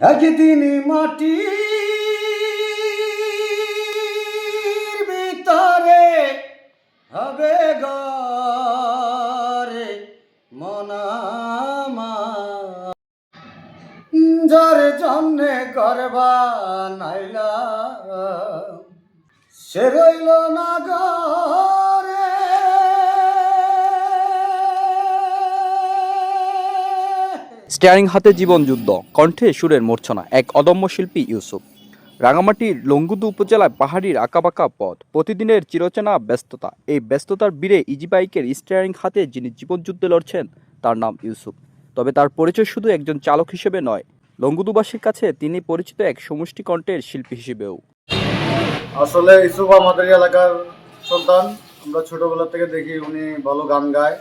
একদিন মাটি ভিতরে হবে গরে মনামা যার জন্যে করবা নাইলা সে রইল না গরে স্টিয়ারিং হাতে জীবন যুদ্ধ, কণ্ঠে সুরের মূর্ছনা, এক অদম্য শিল্পী ইউসুফ। রাঙামাটির লঙ্গুদু উপজেলায় পাহাড়ির আঁকাবাঁকা পথ, প্রতিদিনের চিরচেনা ব্যস্ততা। এই ব্যস্ততার বীরে ইজি বাইকের স্টিয়ারিং হাতে যিনি জীবনযুদ্ধে লড়ছেন, তার নাম ইউসুফ। তবে তার পরিচয় শুধু একজন চালক হিসেবে নয় লঙ্গুদুবাসীর কাছে তিনি পরিচিত এক সমষ্টি কণ্ঠের শিল্পী হিসেবেও। আসলে ইসুফ আমাদের এলাকার সন্তান। আমরা ছোটবেলা থেকে দেখি উনি ভালো গান গায়।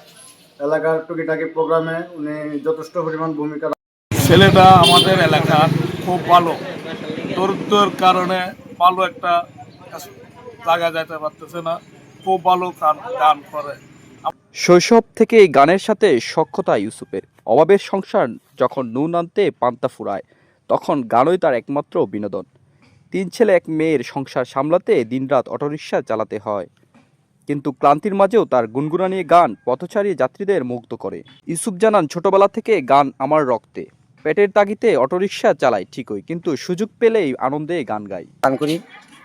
এলাকার টুকিটাকি প্রোগ্রামে উনি যথেষ্ট পরিমাণ ভূমিকা ছেলেটা আমাদের এলাকার খুব ভালো। দরিদ্রের কারণে ভালো একটা জায়গা যাইতে পারতেছে না। খুব ভালো গান গান করে। শৈশব থেকে এই গানের সাথে সক্ষতা ইউসুফের। অভাবের সংসার যখন নুন আনতে পান্তা ফুরায় তখন গানই তার একমাত্র বিনোদন। তিন ছেলে এক মেয়ের সংসার সামলাতে দিনরাত অটোরিকশা চালাতে হয়। কিন্তু ক্লান্তির মাঝেও তার গুনগুনানি গান পথচারী যাত্রীদের মুগ্ধ করে। ইউসুফ জানান, ছোটবেলা থেকে গান আমার রক্তে। পেটের তাগিতে অটোরিকশা চালাই, ঠিকই, কিন্তু সুযোগ পেলেই আনন্দে গান গাই। গান করি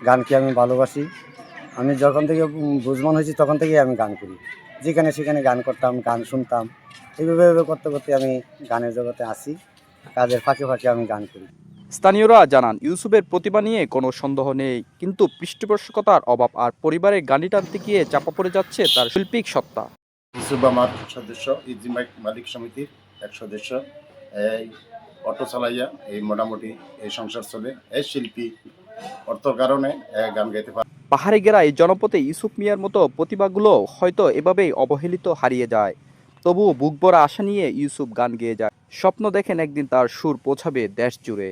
গানকে আমি ভালোবাসি? আমি যখন থেকে বুঝমান হয়েছি, তখন থেকেই আমি গান করি। যেখানে সেখানে গান করতাম, গান শুনতাম। এইভাবে করতে করতে আমি গানের জগতে আসি। কাজের ফাঁকে ফাঁকে আমি গান করি। স্থানীয়রা জানান ইউসুফের প্রতিভা নিয়ে কোনো সন্দেহ নেই কিন্তু পৃষ্ঠপোষকতার অভাব আর পরিবারের গানি টানতে গিয়ে চাপা পড়ে যাচ্ছে তার শৈল্পিক সত্তা। ইউসুফ আমার সদস্য মালিক সমিতির এক সদস্য। এই অটো চালাইয়া এই মোটামুটি এই সংসার চলে এই শিল্পী অর্থ কারণে গান গাইতে পারে। পাহাড়ে গেরা এই জনপথে ইউসুফ মিয়ার মতো প্রতিভাগুলো হয়তো এভাবেই অবহেলিত হারিয়ে যায়। তবুও বুক ভরা আশা নিয়ে ইউসুফ গান গেয়ে যায়। স্বপ্ন দেখেন একদিন তার সুর পৌঁছাবে দেশ জুড়ে